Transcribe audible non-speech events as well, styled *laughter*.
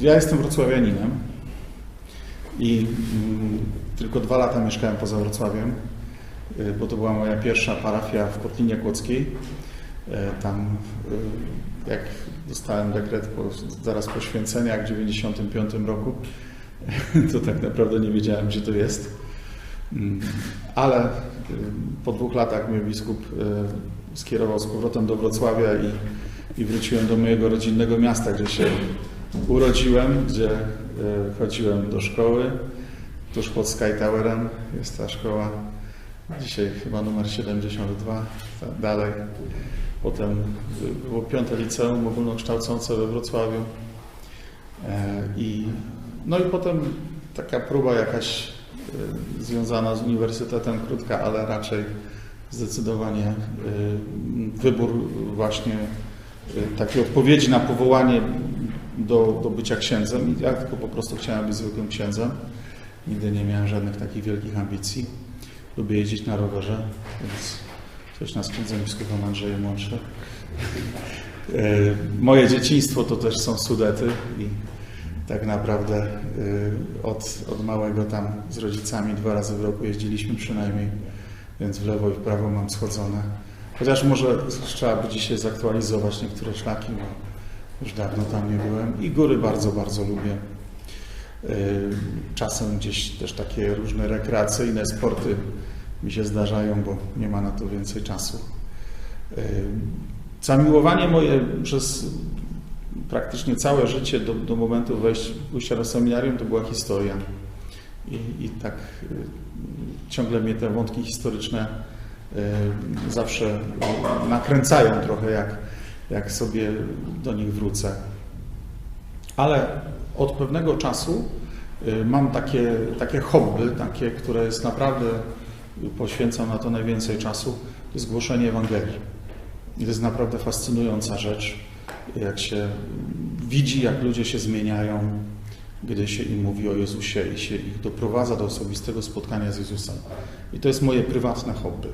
Ja jestem wrocławianinem i mm, tylko dwa lata mieszkałem poza Wrocławiem, y, bo to była moja pierwsza parafia w Kotlinie Kłodzkiej. E, Tam y, jak dostałem dekret po, zaraz po święceniach w 1995 roku, *laughs* to tak naprawdę nie wiedziałem, gdzie to jest. Mm, Ale y, po dwóch latach mnie biskup y, skierował z powrotem do Wrocławia i, i wróciłem do mojego rodzinnego miasta, gdzie się urodziłem, gdzie y, chodziłem do szkoły. Tuż pod Sky Towerem jest ta szkoła. Dzisiaj chyba numer 72, ta- dalej. Potem było piąte liceum ogólnokształcące we Wrocławiu. E, I, no i potem taka próba jakaś y, związana z uniwersytetem, krótka, ale raczej zdecydowanie wybór właśnie takiej odpowiedzi na powołanie do, do bycia księdzem. Ja tylko po prostu chciałem być zwykłym księdzem. Nigdy nie miałem żadnych takich wielkich ambicji. Lubię jeździć na rowerze, więc coś nas księdzem biskupem Andrzejem łączy. *laughs* E, Moje dzieciństwo to też są Sudety i tak naprawdę y, od, od małego tam z rodzicami dwa razy w roku jeździliśmy przynajmniej, więc w lewo i w prawo mam schodzone. Chociaż może trzeba by dzisiaj zaktualizować niektóre szlaki, bo już dawno tam nie byłem. I góry bardzo, bardzo lubię. Y, Czasem gdzieś też takie różne rekreacyjne sporty mi się zdarzają, bo nie ma na to więcej czasu. Y, Zamiłowanie moje przez praktycznie całe życie do, do momentu wejścia, do seminarium to była historia. I, i tak y, ciągle mnie te wątki historyczne zawsze nakręcają trochę, jak, jak sobie do nich wrócę. Ale od pewnego czasu y, mam takie, takie hobby, takie, które jest naprawdę, poświęcam na to najwięcej czasu, to jest głoszenie Ewangelii. I to jest naprawdę fascynująca rzecz, jak się widzi, jak ludzie się zmieniają, gdy się im mówi o Jezusie i się ich doprowadza do osobistego spotkania z Jezusem. I to jest moje prywatne hobby.